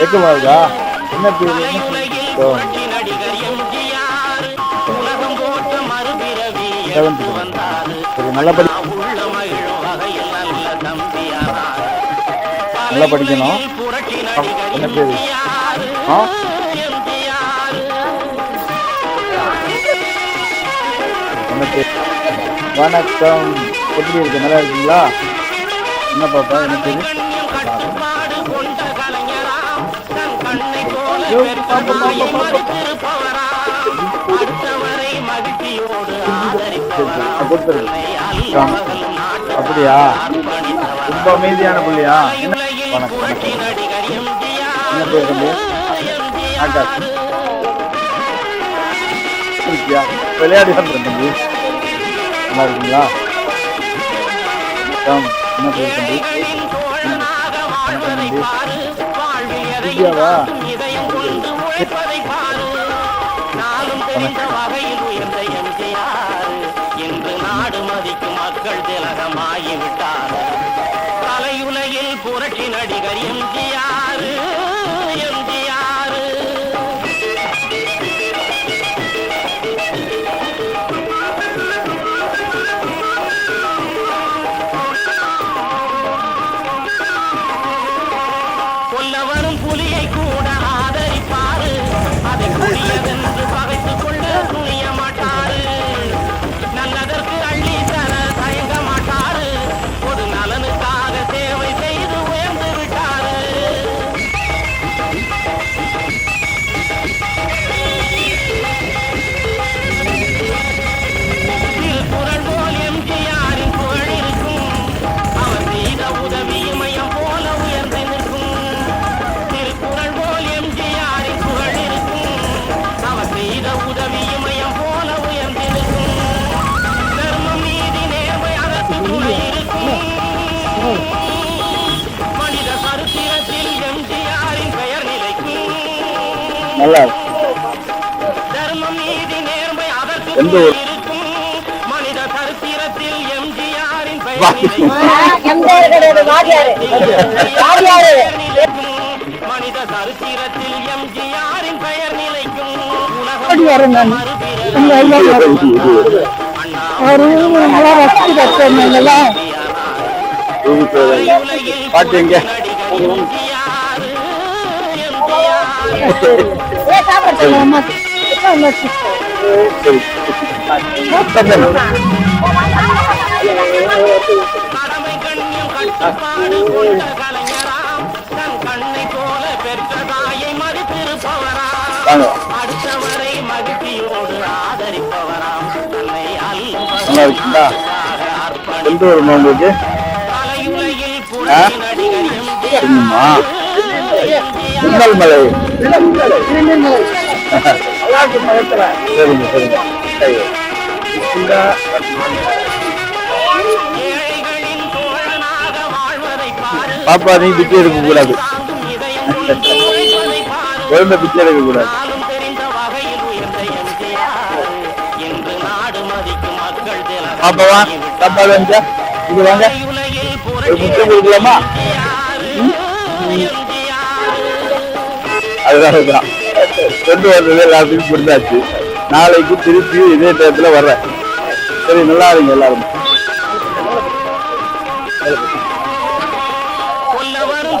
வெக்கமாகுதா என்ன பேரு? சரி நல்லா படிக்கணும். என்ன பேரு? ஆ? வணக்கம். எப்படி இருக்கு? நல்லா இருக்கீங்களா? என்ன பாப்பா? என்ன பேரு? அப்படியா? ரொம்ப அமைதியான புள்ளியா? என்ன உலகில் வணக்கம் என்ன பேர் தம்பி ஆகாஷ் இருக்கியா விளையாடி வந்துடுறேன் தம்பி நல்லா இருக்கீங்களா என்ன பேர் தம்பி? உழைப்பதை பாரு நாளும் தெரிந்த வகையில் உயர்ந்த எம்ஜிஆர். இன்று நாடு மதிக்கும் மக்கள் திலகமாகிவிட்டார். கலையுலகில் புரட்சி நடிகர் எம்ஜிஆர். எம்ஜிஆர். கொல்ல மனித சரித்திரத்தில் எம்ஜிஆரின் பெயர் நிலைக்கும் நல்லா. தர்மம் நீதி நேர்மை அதற்கு? இருக்கும் மனித சரித்திரத்தில் எம்ஜிஆரின் பெயர் மனித சரித்திரத்தில் எம்ஜிஆரின் பெயர் நிலைக்கும் நான். உங்க ஐயா நல்லா ரசிச்சு கட்டுறதுனால பாட்டு எங்க ஏ நல்லா இருக்கீங்களா? எந்த ஊர் உங்களுக்கு? தெரியுமா மின்னல் மலை சரிங்க சரிங்க. பாப்பா நீ பிச்சை எடுக்க கூடாது குழந்தை பிச்சை எடுக்க கூடாது பாப்பா வா பாப்பா இது வாங்க. ஒரு முட்டை கொடுக்கலாமா? அதுதான் அதுதான் கொண்டு வந்தது எல்லாத்தையும் கொடுத்தாச்சு. நாளைக்கு திருப்பி இதே டயத்துல வர்றேன். சரி நல்லா இருங்க எல்லாரும். கொல்ல வரும்